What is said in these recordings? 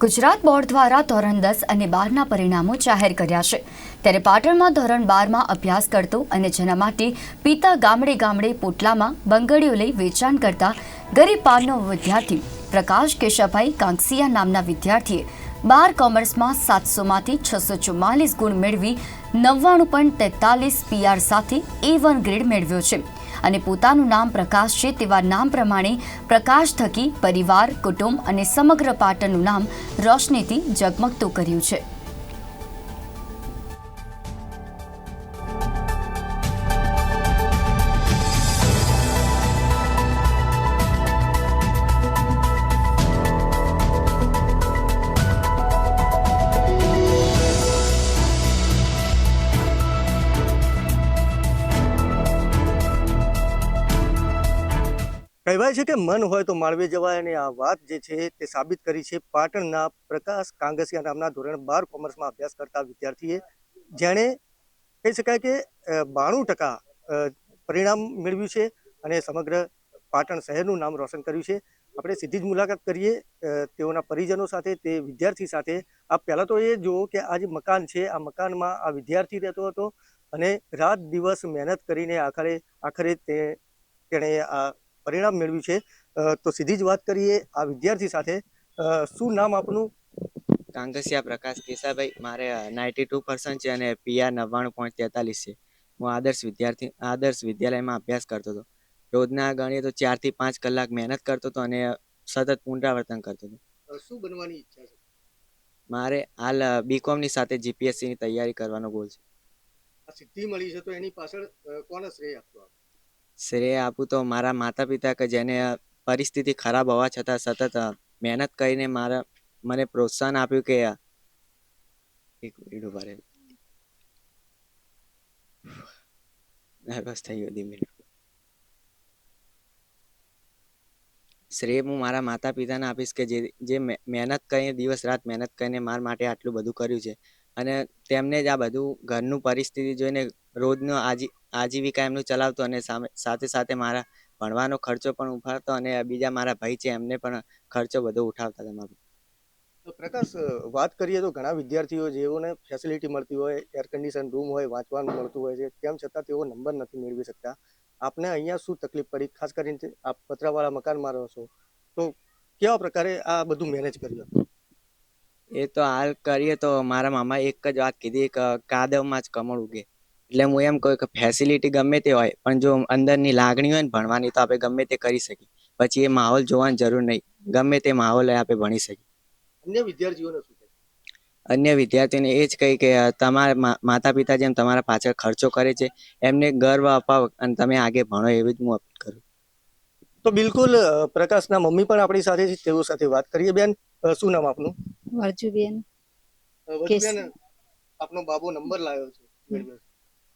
Gujarat board દ્વારા ધોરણ દસ અને બારના પરિણામો જાહેર કર્યા છે. ત્યારે પાટણમાં ધોરણ બારમાં અભ્યાસ કરતો અને જેના માટે પિતા ગામડે ગામડે પોટલામાં બંગડીઓ લઈ વેચાણ કરતા ગરીબ પારનો વિદ્યાર્થી પ્રકાશ કેશવભાઈ કાંકસિયા નામના વિદ્યાર્થીએ બાર કોમર્સમાં સાતસોમાંથી છસો ચુમ્માલીસ ગુણ મેળવી નવ્વાણું પોઈન્ટ તેતાલીસ પીઆર સાથે એ વન ગ્રેડ મેળવ્યો છે. અને પોતાનું નામ પ્રકાશ છે તેવા નામ પ્રમાણે પ્રકાશ થકી પરિવાર, કુટુંબ અને સમગ્ર પાટણનું નામ રોશનીથી ઝગમગતું કર્યું છે. કહેવાય છે કે મન હોય તો માળવે જવાય અને આ વાત જે છે તે સાબિત કરી છે પાટણના પ્રકાશ કાંગસિયા નામના ધોરણ બાર કોમર્સમાં અભ્યાસ કરતા વિદ્યાર્થીએ, જેણે કહી શકાય કે બાણું ટકા પરિણામ મેળવ્યું છે અને સમગ્ર પાટણ શહેરનું નામ રોશન કર્યું છે. આપણે સીધી જ મુલાકાત કરીએ તેઓના પરિજનો સાથે, તે વિદ્યાર્થી સાથે. આ પહેલાં તો એ જુઓ કે આ જે મકાન છે, આ મકાનમાં આ વિદ્યાર્થી રહેતો હતો અને રાત દિવસ મહેનત કરીને આખરે આખરે તે, તેણે આ પરિણામ મેળવ્યું છે. તો સીધી જ વાત કરીએ આ વિદ્યાર્થી સાથે. શું નામ આપનું? કાંગસિયા પ્રકાશ કેસાભાઈ. મારે નાઇન્ટી ટુ પર્સન્ટ છે અને પીઆર નવ્વાણું પોઈન્ટ તેતાલીસ છે. હું આદર્શ વિદ્યાર્થી આદર્શ વિદ્યાલયમાં અભ્યાસ કરતો હતો. રોજના ગણીએ તો ચારથી પાંચ કલાક મહેનત કરતો હતો અને સતત પુનરાવર્તન કરતો હતો. શું બનવાની ઈચ્છા છે? મારે હાલ બીકોમની સાથે જીપીએસસીની તૈયારી કરવાનો ગોલ છે. આ સિદ્ધિ મળી છે તો એની પાછળ કોને શ્રેય આપશો આપ શ્રેય આપું તો મારા માતા પિતા કે જેને પરિસ્થિતિ ખરાબ હોવા છતાં સતત મહેનત કરીને મારા, મને પ્રોત્સાહન આપ્યું કે એક મિનિટ ઊભા નર્વસ થઈ ગયો ધીમે. શ્રેય, હું મારા માતા પિતાને આપીશ કે જે જે મહે- મહેનત કરીને, દિવસ રાત મહેનત કરીને મારા માટે આટલું બધું કર્યું છે. અને તેમને જ આ બધું ઘરનું પરિસ્થિતિ જોઈને રોજનો આજી આજીવિકા એમનું ચલાવતો અને સાથે સાથે મારા ભણવાનો ખર્ચો પણ ઉઠાવતો અને બીજા મારા ભાઈ છે એમને પણ ખર્ચો બધો ઉઠાવતા હતા મારો તો પ્રકાશ વાત કરીએ તો ઘણા વિદ્યાર્થીઓ જેઓને ફેસિલિટી મળતી હોય એર કન્ડિશન રૂમ હોય વાંચવાનું મળતું હોય છે તેમ છતાં તેઓ નંબર નથી મેળવી શકતા. આપને અહીંયા શું તકલીફ પડી? ખાસ કરીને આપ પતરાવાળા મકાનમાં રહો છો તો કેવા પ્રકારે આ બધું મેનેજ કર્યું એ તો હાલ કરીએ તો મારા મામા એક જ વાત કીધી કાદવમાં જ કમળ ઉગે. એટલે હું એમ કહું કે ફેસિલિટી ગમે તે હોય પણ જો અંદરની લાગણી હોય ને ભણવાની તો આપણે ગમે તે કરી શકીએ. પછી એ માહોલ જોવાની જરૂર નહીં. ગમે તે માહોલ આપણે ભણી શકીએ. અન્ય વિદ્યાર્થીઓને શું અન્ય વિદ્યાર્થીઓને એ જ કહી કે તમારા માતા પિતા જેમ તમારા પાછળ ખર્ચો કરે છે એમને ગર્વ અપાવો અને તમે આગે ભણો. એવી જ હું અપીલ કરું. તો બિલકુલ પ્રકાશના મમ્મી પણ આપણી સાથે છે તેઓ સાથે વાત કરીએ. બેન શું નામ આપનું? વરજુબેન વરજુબેન આપનો બાબો નંબર લાવ્યો છે.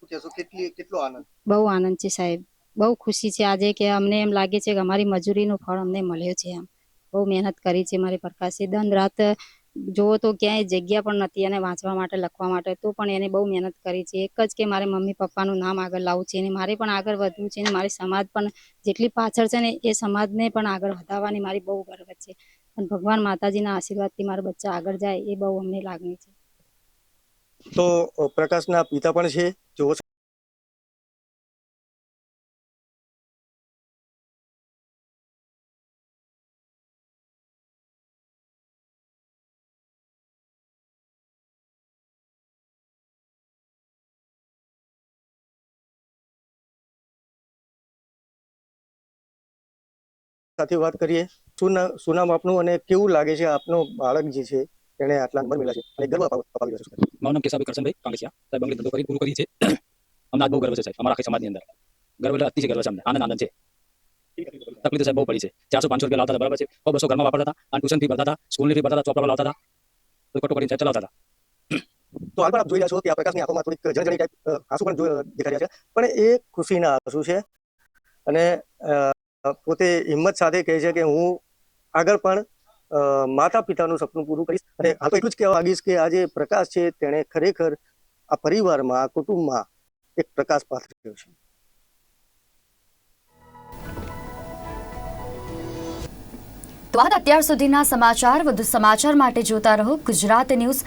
શું કેટલી, કેટલો આનંદ? બહુ આનંદ છે સાહેબ. બહુ ખુશી છે આજે કે અમને એમ લાગે છે કે અમારી મજૂરીનું ફળ અમને મળ્યો છે એમ. બહુ મહેનત કરી છે મારી પ્રકાશે. દન રાત જોવો તો ક્યાંય જગ્યા પણ નથી અને વાંચવા માટે, લખવા માટે તો પણ એને બહુ મહેનત કરી છે. એક જ કે મારે મમ્મી પપ્પાનું નામ આગળ લાવવું છે અને મારે પણ આગળ વધવું છે અને મારી સમાજ પણ જેટલી પાછળ છે ને એ સમાજને પણ આગળ વધારવાની મારી બહુ ગર્વ છે. અને ભગવાન માતાજીના આશીર્વાદથી મારા બચ્ચા આગળ જાય એ બહુ અમને લાગણી છે. તો પ્રકાશના પિતા પણ છે જેઓ સાથે વાત કરીએ શું નામ આપનું અને કેવું લાગે છે આપનો બાળક જે છે? તેને આટલા નંબર મેળવ્યા છે અને ગર્વ અપાવી રહ્યો છે મારું નામ કેશાભાઈ કરશનભાઈ કાંગસિયા સાહેબ અંગ્રેજ ધંધો કરી પૂરું કરી છે અમને આજ બહુ ગર્વ છે સાહેબ અમારા આખી સમાજની અંદર. ગર્વ એટલે અતિશય ગર્વ છે અમને. આનંદ આનંદ છે. તકલીફ સાહેબ બહુ પડી છે. ચારસો પાંચસો રૂપિયા લાવતા હતા બરાબર છે. સો બસો ઘરમાં વાપરતા હતા અને ટ્યુશન ફી ભરતા હતા સ્કૂલની ફી ભરતા હતા ચોપડા લાવતા હતા. તો ખોટો કરીને ચલાવતા હતા. તો હાલ પણ આપ જોઈ રહ્યા છો કે આ પ્રકાશની આંખોમાં થોડીક જળજળી ટાઈપ આંસુ પણ જોઈ દેખાઈ રહ્યા છે. પણ એ ખુશીના આંસુ છે. અને પોતે હિંમત સાથે કહે છે કે હું આગળ પણ માતા પિતાનું સપનું પૂરું કરીશ. અને હાલ તો એટલું જ કહેવા માંગીશ કે આ જે પ્રકાશ છે તેણે ખરેખર આ પરિવારમાં આ કુટુંબમાં એક પ્રકાશ પાથર્યો છે. તો આ અત્યાર સુધીના સમાચાર વધુ સમાચાર માટે જોતા રહો ગુજરાત ન્યૂઝ